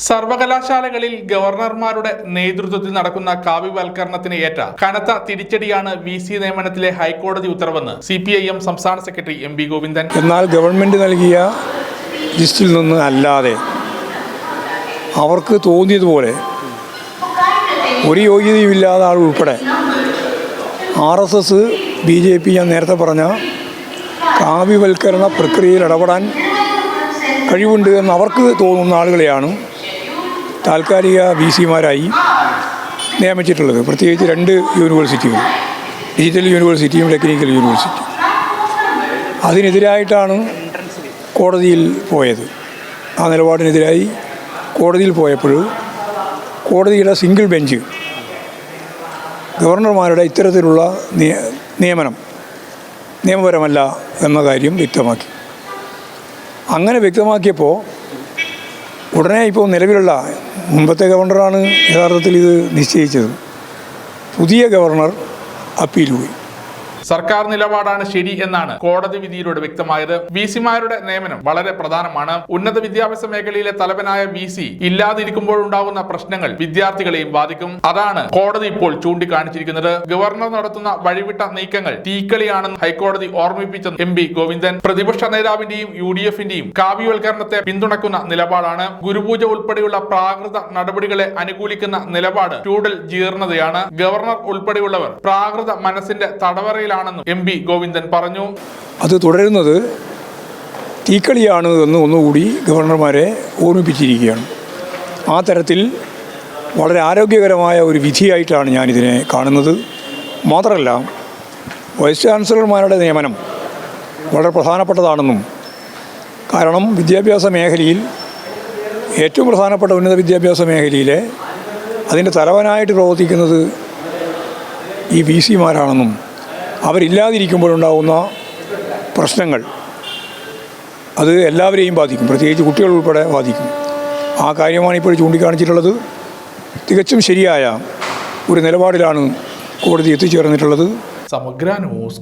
സർവകലാശാലകളിൽ ഗവർണർമാരുടെ നേതൃത്വത്തിൽ നടക്കുന്ന കാവ്യവൽക്കരണത്തിന് ഏറ്റ കനത്ത തിരിച്ചടിയാണ് വി സി നിയമനത്തിലെ ഹൈക്കോടതി ഉത്തരവെന്ന് സി പി ഐ എം സംസ്ഥാന സെക്രട്ടറി എം വി ഗോവിന്ദൻ. എന്നാൽ ഗവൺമെന്റ് നൽകിയ ലിസ്റ്റിൽ നിന്ന് അല്ലാതെ അവർക്ക് തോന്നിയതുപോലെ ഒരു യോഗ്യതയുമില്ലാത്ത ആൾ ഉൾപ്പെടെ R S S B J P ഞാൻ നേരത്തെ പറഞ്ഞ കാവ്യവൽക്കരണ പ്രക്രിയയിൽ ഇടപെടാൻ കഴിവുണ്ട് എന്ന് അവർക്ക് തോന്നുന്ന ആളുകളെയാണ് താൽക്കാലിക വി സിമാരായി നിയമിച്ചിട്ടുള്ളത്. പ്രത്യേകിച്ച് രണ്ട് യൂണിവേഴ്സിറ്റികൾ. ഡിജിറ്റൽ യൂണിവേഴ്സിറ്റിയും ടെക്നിക്കൽ യൂണിവേഴ്സിറ്റിയും അതിനെതിരായിട്ടാണ് കോടതിയിൽ പോയത്. ആ നിലപാടിനെതിരായി കോടതിയിൽ പോയപ്പോൾ കോടതിയുടെ സിംഗിൾ ബെഞ്ച് ഗവർണർമാരുടെ ഇത്തരത്തിലുള്ള നിയമനം നിയമപരമല്ല എന്ന കാര്യം വ്യക്തമാക്കി. അങ്ങനെ വ്യക്തമാക്കിയപ്പോൾ ഉടനെ ഇപ്പോൾ നിലവിലുള്ള മുമ്പത്തെ ഗവർണറാണ് യഥാർത്ഥത്തിൽ ഇത് നിശ്ചയിച്ചത്. പുതിയ ഗവർണർ അപ്പീൽ പോയി. സർക്കാർ നിലപാടാണ് ശരി എന്നാണ് കോടതി വിധിയിലൂടെ വ്യക്തമായത്. വി സിമാരുടെ നിയമനം വളരെ പ്രധാനമാണ്. ഉന്നത വിദ്യാഭ്യാസ മേഖലയിലെ തലവനായ വി സി ഇല്ലാതിരിക്കുമ്പോഴുണ്ടാകുന്ന പ്രശ്നങ്ങൾ വിദ്യാർത്ഥികളെയും ബാധിക്കും. അതാണ് കോടതി ഇപ്പോൾ ചൂണ്ടിക്കാണിച്ചിരിക്കുന്നത്. ഗവർണർ നടത്തുന്ന വഴിവിട്ട നീക്കങ്ങൾ തീക്കളിയാണെന്ന് ഹൈക്കോടതി ഓർമ്മിപ്പിച്ച എം പി ഗോവിന്ദൻ പ്രതിപക്ഷ നേതാവിന്റെയും യു ഡി എഫിന്റെയും കാവ്യവൽക്കരണത്തെ പിന്തുണക്കുന്ന നിലപാടാണ്. ഗുരുപൂജ ഉൾപ്പെടെയുള്ള പ്രാകൃത നടപടികളെ അനുകൂലിക്കുന്ന നിലപാട് ചൂടൽ ജീർണതയാണ്. ഗവർണർ ഉൾപ്പെടെയുള്ളവർ പ്രാകൃത മനസ്സിന്റെ തടവറയിലാണെന്നും എം പി ഗോവിന്ദൻ പറഞ്ഞു. അത് തുടരുന്നത് തീക്കളിയാണ് എന്ന് ഒന്നുകൂടി ഗവർണർമാരെ ഓർമ്മിപ്പിച്ചിരിക്കുകയാണ്. ആ തരത്തിൽ വളരെ ആരോഗ്യകരമായ ഒരു വിധിയായിട്ടാണ് ഞാനിതിനെ കാണുന്നത്. മാത്രമല്ല വൈസ് ചാൻസലർമാരുടെ നിയമനം വളരെ പ്രധാനപ്പെട്ടതാണെന്നും കാരണം വിദ്യാഭ്യാസ മേഖലയിൽ ഏറ്റവും പ്രധാനപ്പെട്ട ഉന്നത വിദ്യാഭ്യാസ മേഖലയിലെ അതിന്റെ തലവനായിട്ട് പ്രവർത്തിക്കുന്നത് ഈ വി സിമാരാണെന്നും അവരില്ലാതിരിക്കുമ്പോഴുണ്ടാകുന്ന പ്രശ്നങ്ങൾ അത് എല്ലാവരെയും ബാധിക്കും. പ്രത്യേകിച്ച് കുട്ടികൾ ഉൾപ്പെടെ ബാധിക്കും. ആ കാര്യമാണ് ഇപ്പോൾ ചൂണ്ടിക്കാണിച്ചിട്ടുള്ളത്. തികച്ചും ശരിയായ ഒരു നിലപാടിലാണ് കോടതി എത്തിച്ചേർന്നിട്ടുള്ളത്. സമഗ്ര ന്യൂസ്